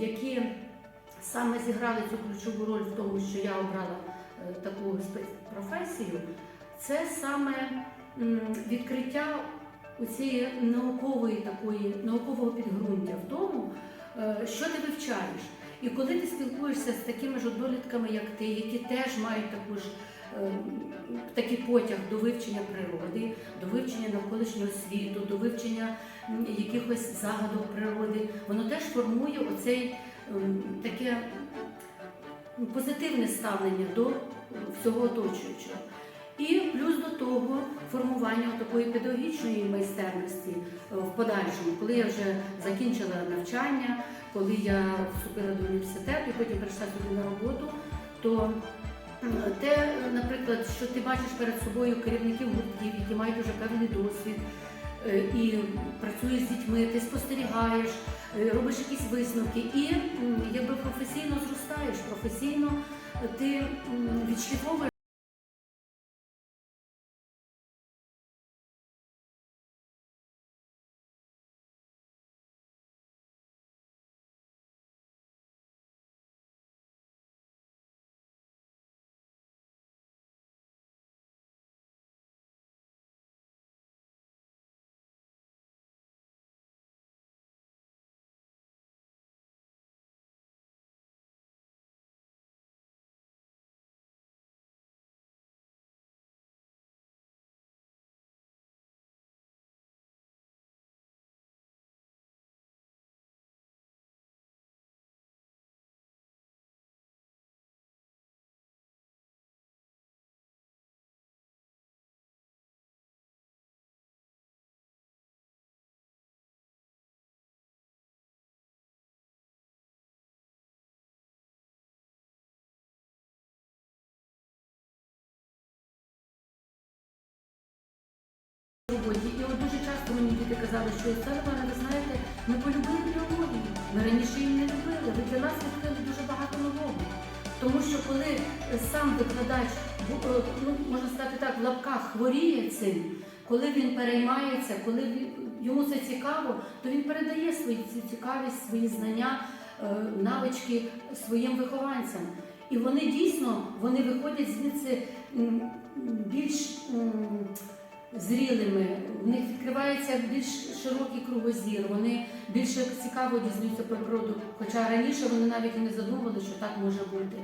які саме зіграли цю ключову роль в тому, що я обрала е, таку спецпрофесію, це саме відкриття цієї наукової такої наукового підґрунтя в тому, е, що ти вивчаєш. І коли ти спілкуєшся з такими ж однолітками, як ти, які теж мають таку ж такий потяг до вивчення природи, до вивчення навколишнього світу, до вивчення якихось загадок природи, воно теж формує оцей ем, таке позитивне ставлення до всього оточуючого. І плюс до того формування такої педагогічної майстерності е, в подальшому, коли я вже закінчила навчання, коли я вступила до університету і потім прийшла сюди на роботу, то те, наприклад, що ти бачиш перед собою керівників гуртків, які мають дуже певний досвід е, і працюєш з дітьми, ти спостерігаєш, е, робиш якісь висновки і якби професійно зростаєш, професійно ти відшліфовуєш. Казали, що Селивана, ви знаєте, ми полюбили біологію. Ми раніше її не любили. Ви для нас відкрили дуже багато нового. Тому що коли сам викладач, е, ну можна сказати так, в лапках хворіє цим, коли він переймається, коли йому це цікаво, то він передає свою цікавість, свої знання, е, навички своїм вихованцям. І вони дійсно вони виходять звідси більш зрілими, в них відкривається більш широкий кругозір, вони більше цікаво дізнаються про природу. Хоча раніше вони навіть і не задумували, що так може бути.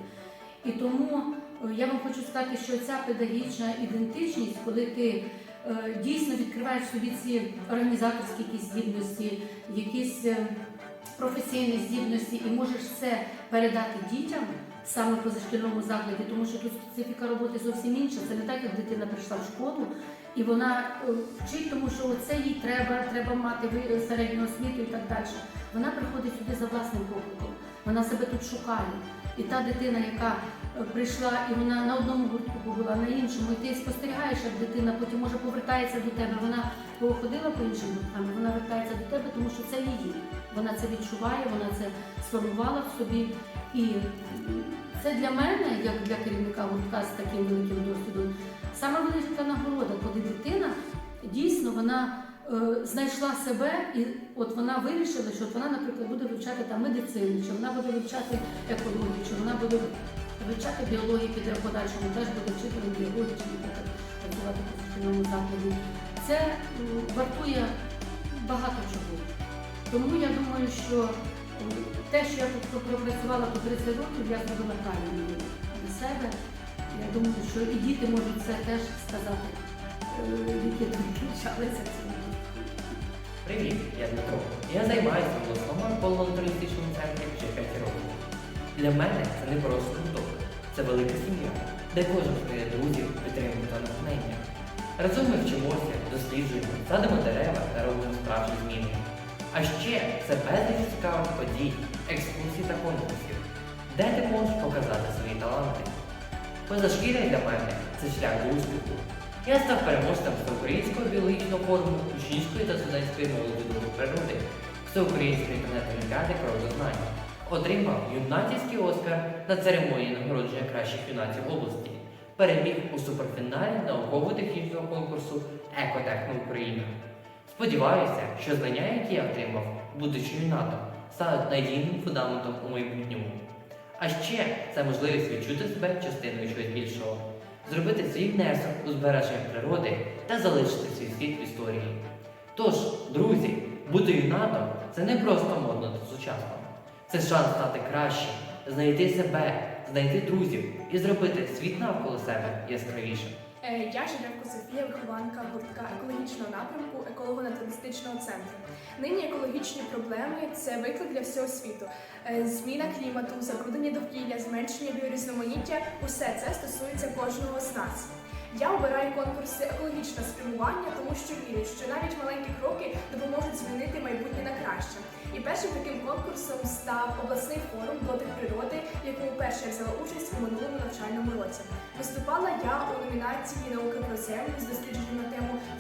І тому е, я вам хочу сказати, що ця педагогічна ідентичність, коли ти е, дійсно відкриваєш собі ці організаторські якісь здібності, якісь е, професійні здібності і можеш це передати дітям саме в позашкільному закладі, тому що тут специфіка роботи зовсім інша. Це не так, як дитина прийшла в школу і вона е, вчить, тому що це їй треба, треба мати ви- середню освіту і так далі. Вона приходить сюди за власним покликом, вона себе тут шукає. І та дитина, яка е, прийшла і вона на одному гуртку була, на іншому, і ти спостерігаєш, як дитина потім може повертається до тебе. Вона походила по іншим гурткам, вона вертається до тебе, тому що це її. Вона це відчуває, вона це сформувала в собі. І це для мене, як для керівника гуртка з таким великим досвідом, саме велика нагорода, коли дитина дійсно вона е, знайшла себе, і от вона вирішила, що от вона, наприклад, буде вивчати там медицину, чи вона буде вивчати екологію, чи вона буде вивчати біологію, піде в подальшому, теж буде вчителем біології, чи буде працювати в шкільному закладі. Це вартує багато чого. Тому я думаю, що те, що я пропрацювала по 30 років, я зробила правильно для себе. Я думаю, що і діти можуть це теж сказати, е, які тут навчалися цьому. Привіт, я Дмитро. Я займаюся в обласному еколого-туристичному центрі вже 5 років. Для мене це не просто гурток, це велика сім'я, де кожен знає друзів, підтримку та натхнення. Разом ми вчимося, досліджуємо, садимо дерева та робимо справжні зміни. А ще це безліч цікавих подій, екскурсій та конкурсів, де ти можеш показати свої таланти. Позашкіря для мене це шлях до успіху. Я став переможцем всеукраїнського біологічного форуму учнівської та студентської молоді до природи, всеукраїнської інтернет-олімпіади «Природознань». Отримав юнацівський Оскар на церемонії нагородження кращих юнаців області. Переміг у суперфіналі науково-технічного конкурсу Екотехно Україна. Сподіваюся, що знання, які я отримав, будучи юнатом, стануть надійним фундаментом у майбутньому. А ще це можливість відчути себе частиною чогось більшого, зробити свій внесок у збереження природи та залишити свій слід в історії. Тож, друзі, бути юнатом це не просто модно та сучасно. Це шанс стати кращим, знайти себе, знайти друзів і зробити світ навколо себе яскравішим. Е, Я Жеревко Софія, вихованка гуртка екологічного напрямку еколого-натуристичного центру. Нині екологічні проблеми це виклик для всього світу. Е, Зміна клімату, забруднення довкілля, зменшення біорізноманіття усе це стосується кожного з нас. Я обираю конкурси екологічне спрямування, тому що вірю, що навіть маленькі кроки допоможуть змінити майбутнє на краще. І першим таким конкурсом став обласний форум дотик природи, якому вперше я взяла участь у минулому навчальному році. Виступала я у номінації Наука про землю з дослідженням на тему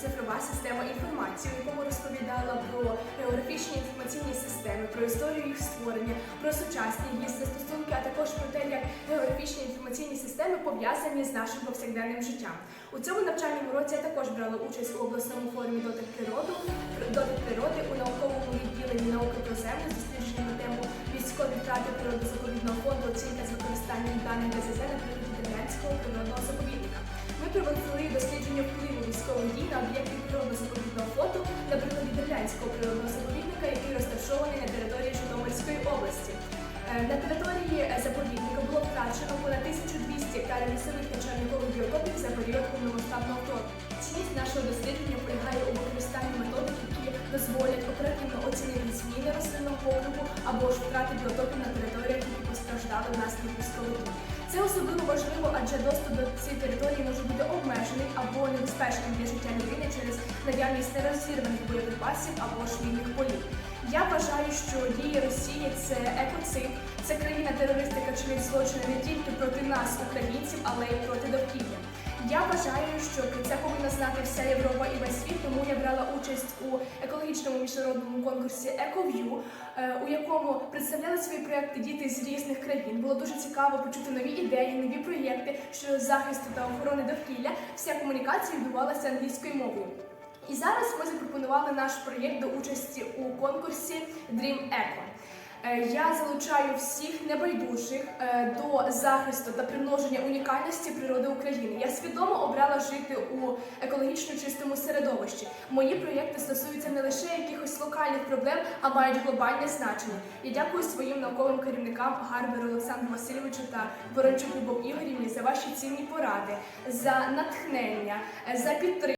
цифрова система інформації, в якому розповідала про географічні інформаційні системи, про історію їх створення, про сучасні їх застосунки, а також про те, як географічні інформаційні системи пов'язані з нашим повсякденним життям. У цьому навчальному році я також брала участь у обласному форумі дотик природи, дотик природи у науковому відділенні науки про землю з дослідженням на тему військові втрати природозаповідного фонду, оцінка з використанням даних ДЗЗ на природі Дерев'янського природного заповідника. Ми провели дослідження впливу дій на об'єкти природно-заповідного фонду на прикладі природного заповідника, який розташований на території Житомирської області. Е, На території е, заповідника було втрачено понад 1200 гектарів лісових та чарникових біотопів за період повномасштабного вторгнення. Цінність нашого дослідження полягає у використанні методик, які дозволять оперативно оцінити зміни рослинного покриву або ж втрати біотопів на територіях, які постраждали внаслідок дій. Це особливо важливо, адже доступ до цієї території може бути обмежений або небезпечним для життя людини через наявність нерозірваних боєприпасів або ж вільних полів. Я вважаю, що дії Росії це екоцид, це країна терористика чинить злочини не тільки проти нас, українців, але й проти довкілля. Я вважаю, що це повинна знати вся Європа і весь світ, тому я брала участь у екологічному міжнародному конкурсі EcoView, е, у якому представляли свої проекти діти з різних країн. Було дуже цікаво почути нові ідеї, нові проєкти щодо захисту та охорони довкілля. Вся комунікація відбувалася англійською мовою. І зараз ми запропонували наш проєкт до участі у конкурсі Dream Eco. Е, Я залучаю всіх небайдужих е, до захисту та примноження унікальності природи України. Я свідомо обрала жити у екологічно чистому середовищі. Мої проєкти стосуються не лише якихось локальних проблем, а мають глобальне значення. Я дякую своїм науковим керівникам Гарберу Олександру Васильовичу та Ворончуку Боб Ігорівні за ваші цінні поради, за натхнення, е, за підтримку.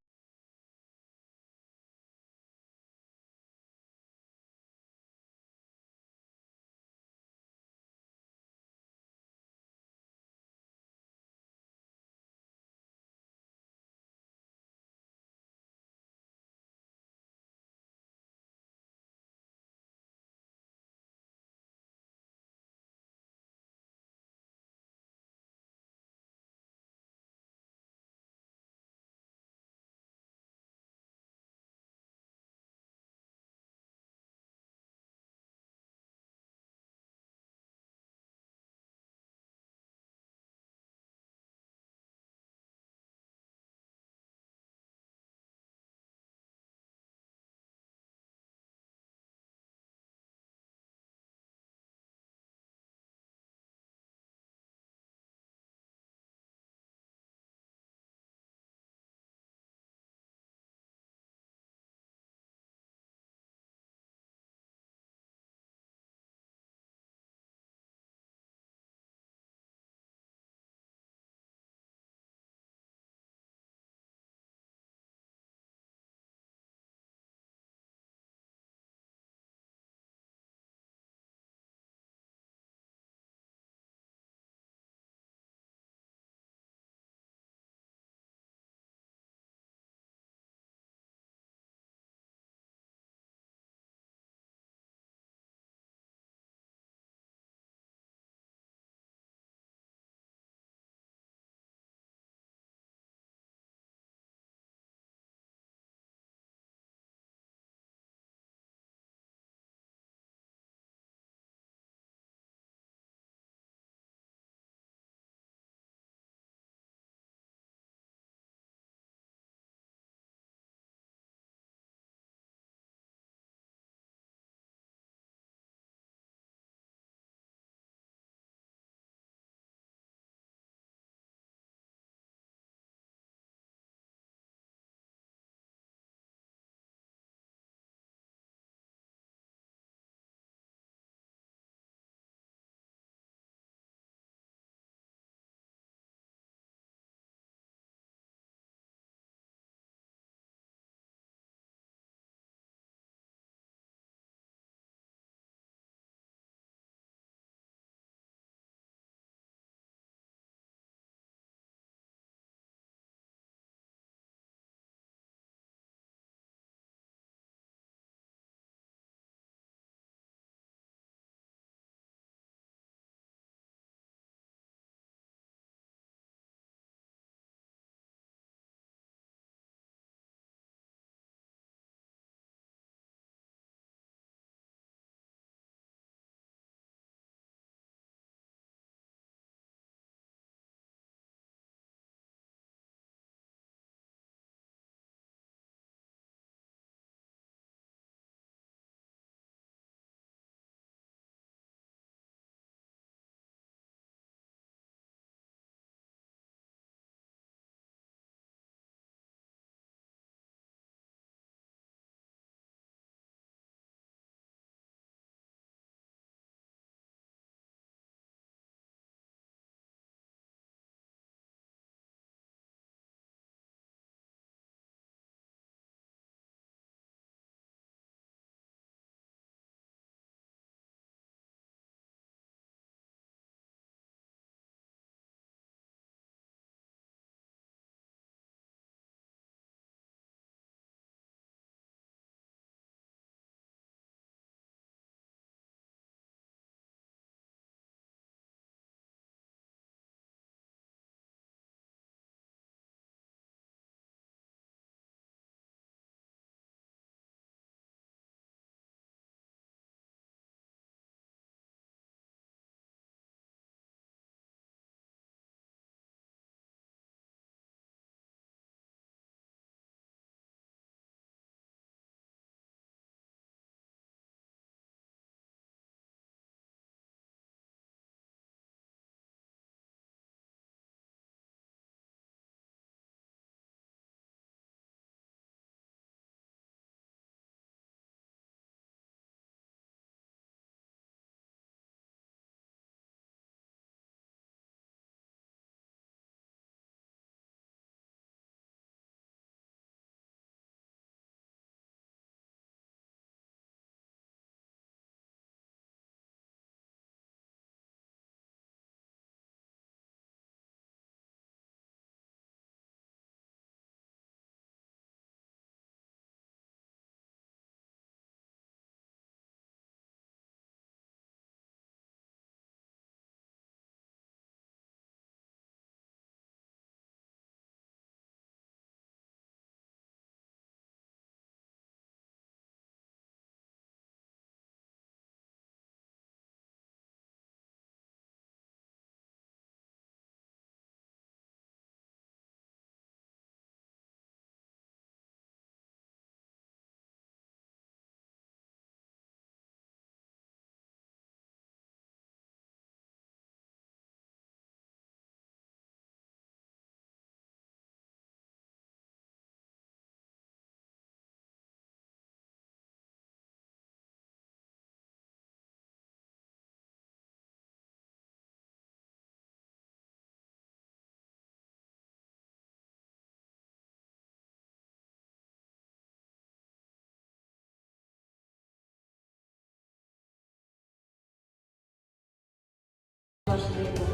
Важливо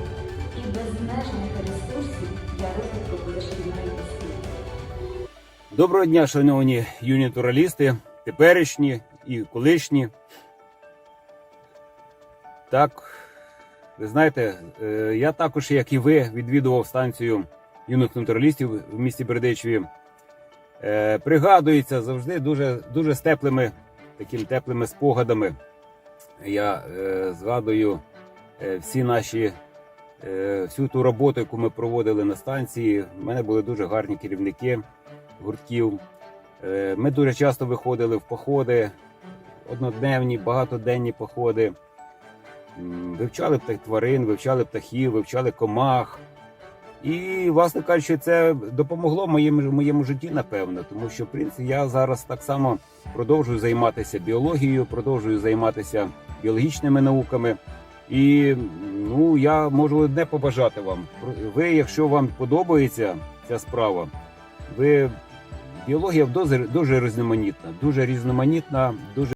і безмежних ресурсів для розвитку дошкільної освіти. Доброго дня, шановні юні туралісти, теперішні і колишні. Так, ви знаєте, е, я також, як і ви, відвідував станцію юних натуралістів в місті Бердичеві. Е, Пригадується завжди дуже, дуже з теплими, такими теплими спогадами. Я е, згадую всі наші, е, всю ту роботу, яку ми проводили на станції. У мене були дуже гарні керівники гуртків. Е, Ми дуже часто виходили в походи, однодневні, багатоденні походи. Вивчали тварин, вивчали птахів, вивчали комах. І, власне кажучи, це допомогло моєму, моєму житті, напевно, тому що в принципі я зараз так само продовжую займатися біологією, продовжую займатися біологічними науками. І ну, я можу одне побажати вам. Ви, якщо вам подобається ця справа, ви біологія дуже, дуже різноманітна, дуже різноманітна, дуже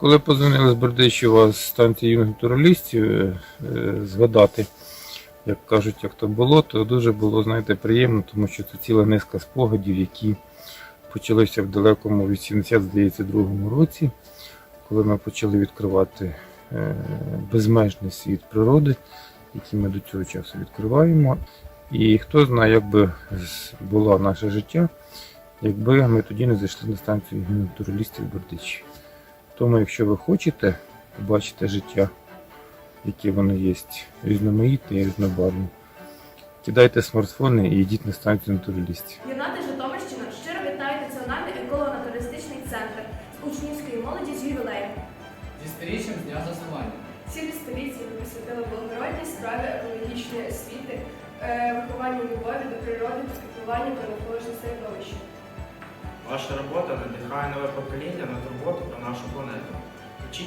Коли позвонили з Бердичева з станції юних натуралістів, е, е, згадати, як кажуть, як то було, то дуже було, знаєте, приємно, тому що це ціла низка спогадів, які почалися в далекому 80, здається, другому році, коли ми почали відкривати е, безмежний світ природи, який ми до цього часу відкриваємо. І хто знає, як би було наше життя, якби ми тоді не зайшли на станцію натуралістів Бердичі. Тому, якщо ви хочете побачити життя, яке воно є, різноманітне і різнобарвне, кидайте смартфони і йдіть на станцію натуралістів. Юнати Житомирщина щиро вітає Національний еколого-натуристичний центр з учнівської молоді з ювілеєм. Зі сторіччям з дня заснування. Цілі століття ви присвятили благородній справі екологічної освіти, е, вихованню любові до природи та піклуванню про навколишнє середовище. Ваша робота надихає нове покоління на турботу про нашу планету.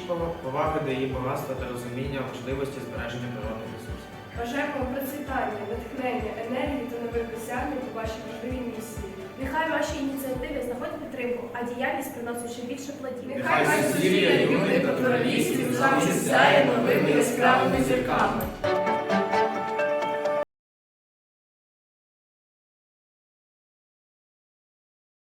Пова- поваги до її багатства та розуміння важливості збереження природних ресурсів. Бажаємо вам процвітання, натхнення, енергії та нових досягнень у вашій важливій місії. Нехай ваші ініціативи знаходять підтримку, а діяльність приносить ще більше плодів. Нехай суспільне юних натуралістів завжди сяє новими яскравими зірками.